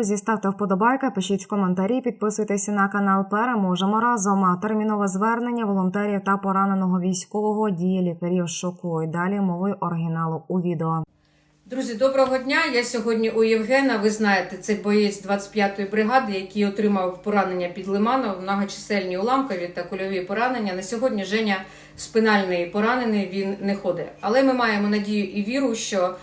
друзі, ставте вподобайки, пишіть коментарі, підписуйтесь на канал. Переможемо разом. Термінове звернення волонтерів та пораненого військового дії лікарів шокують. Далі мовою оригіналу у відео. Друзі, доброго дня. Я сьогодні у Євгена. Ви знаєте, це боєць 25-ї бригади, який отримав поранення під Лиманом, многочисельні уламкові та кульові поранення. На сьогодні Женя спинальний поранений, він не ходить. Але ми маємо надію і віру, що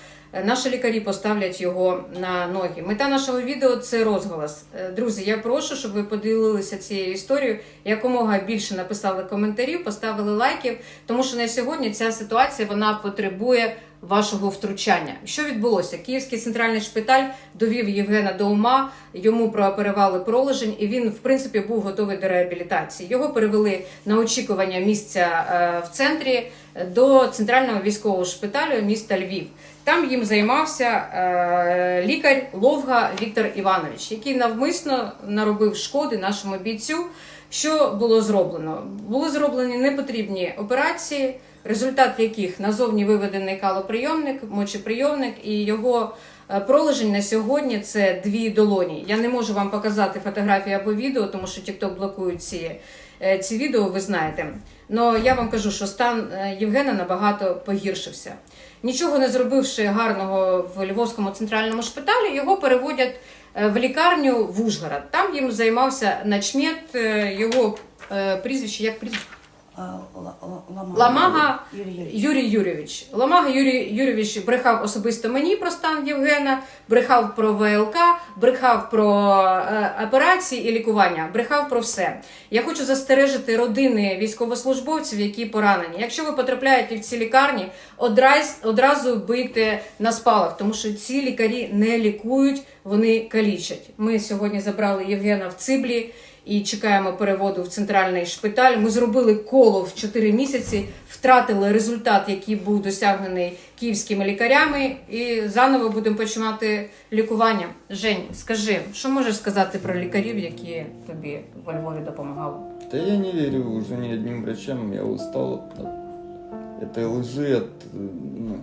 наші лікарі поставлять його на ноги. Мета нашого відео це розголос. Е, Друзі, я прошу, щоб ви поділилися цією історією. Якомога більше написали коментарів, поставили лайків, тому що на сьогодні ця ситуація вона потребує вашого втручання. Що відбулося? Київський центральний шпиталь довів Євгена до ума, йому прооперували пролежень, і він, в принципі, був готовий до реабілітації. Його перевели на очікування місця е, в центрі до центрального військового шпиталю міста Львів. Там їм займався е, лікар Ловга Віктор Іванович, який навмисно наробив шкоди нашому бійцю. Що було зроблено? Були зроблені непотрібні операції, результат яких назовні виведений калоприйомник, мочеприйомник, і його проложень пролежень на сьогодні це дві долоні. Я не можу вам показати фотографії або відео, тому що TikTok блокують ці, е, ці відео, ви знаєте. Но я вам кажу, що стан е, Євгена набагато погіршився. Нічого не зробивши гарного в Львовському центральному шпиталі, його переводять е, в лікарню в Ужгород. Там їм займався начмет, е, його е, прізвище, як прізвище? Ламага. Ламага Юрій Юрійович. Ламага Юрій Юрійович брехав особисто мені про стан Євгена, брехав про ВЛК, брехав про е, операції і лікування, брехав про все. Я хочу застережити родини військовослужбовців, які поранені. Якщо ви потрапляєте в ці лікарні, одраз, одразу бийте на спалах, тому що ці лікарі не лікують, вони калічать. Ми сьогодні забрали Євгена в Циблі і чекаємо переводу в центральний шпиталь. Ми зробили коло в 4 місяці, втратили результат, який був досягнений київськими лікарями, і заново будемо починати лікування. Жень, скажи, що можеш сказати про лікарів, які тобі во Львові допомагали? Да я не верю уже ни одним врачам, я устал от этой лжи, от, э, ну,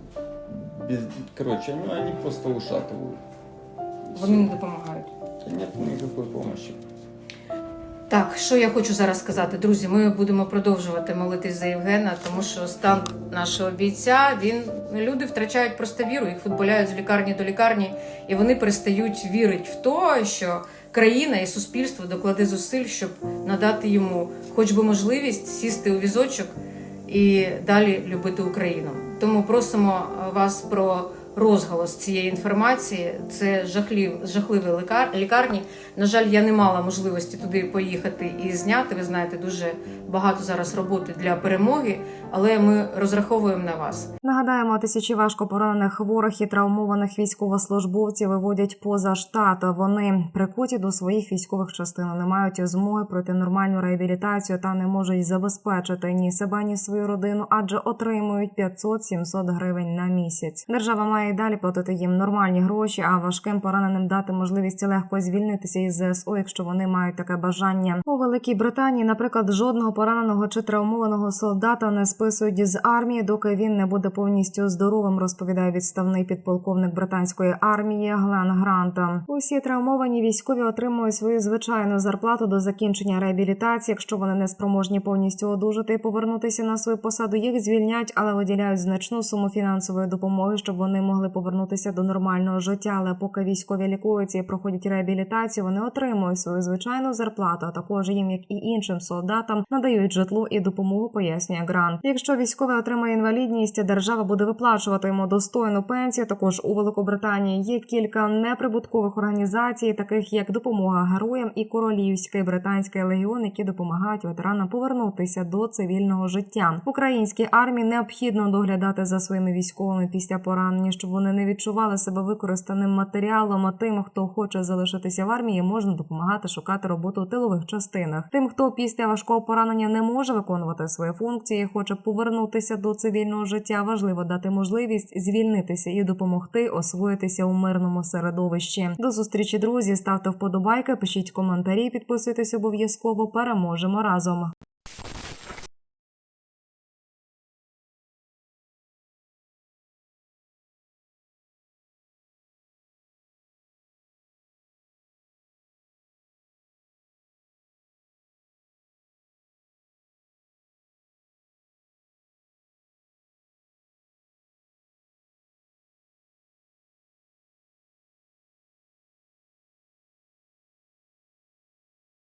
без, короче, ну, они просто ушатывают. Вони не допомагають. Да нет никакой помощи. Так, що я хочу зараз сказати, друзі, ми будемо продовжувати молитись за Євгена, тому що стан нашого бійця він люди втрачають просто віру, їх футболяють з лікарні до лікарні, і вони перестають вірити в те, що країна і суспільство докладе зусиль, щоб надати йому хоч би можливість сісти у візочок і далі любити Україну. Тому просимо вас про розголос цієї інформації. Це жахлів, жахливі лікар, лікарні. На жаль, я не мала можливості туди поїхати і зняти. Ви знаєте, дуже багато зараз роботи для перемоги, але ми розраховуємо на вас. Нагадаємо, тисячі важко поранених хворих і травмованих військовослужбовців виводять поза штат. Вони прикуті до своїх військових частин, не мають змоги пройти нормальну реабілітацію та не можуть забезпечити ні себе, ні свою родину, адже отримують 500-700 гривень на місяць. Держава має й далі платити їм нормальні гроші, а важким пораненим дати можливість легко звільнитися із ЗСУ, якщо вони мають таке бажання. У Великій Британії, наприклад, жодного пораненого чи травмованого солдата не списують з армії, доки він не буде повністю здоровим. Розповідає відставний підполковник британської армії Глен Грант. Усі травмовані військові отримують свою звичайну зарплату до закінчення реабілітації. Якщо вони не спроможні повністю одужати і повернутися на свою посаду, їх звільняють, але виділяють значну суму фінансової допомоги, щоб вони могли повернутися до нормального життя. Але поки військові лікуються і проходять реабілітацію, вони отримують свою звичайну зарплату. А також їм, як і іншим солдатам, надають житло і допомогу. Пояснює Грант. Якщо військовий отримає інвалідність, держава буде виплачувати йому достойну пенсію. Також у Великобританії є кілька неприбуткових організацій, таких як допомога героям і королівський британський легіон, які допомагають ветеранам повернутися до цивільного життя. Українській армії необхідно доглядати за своїми військовими після поранення, щоб вони не відчували себе використаним матеріалом. А тим, хто хоче залишитися в армії, можна допомагати шукати роботу у тилових частинах. Тим, хто після важкого поранення не може виконувати свої функції, хоче повернутися до цивільного життя, важливо дати можливість звільнитися і допомогти освоїтися у мирному середовищі. До зустрічі, друзі. Ставте вподобайки, пишіть коментарі, підписуйтесь обов'язково. Переможемо разом.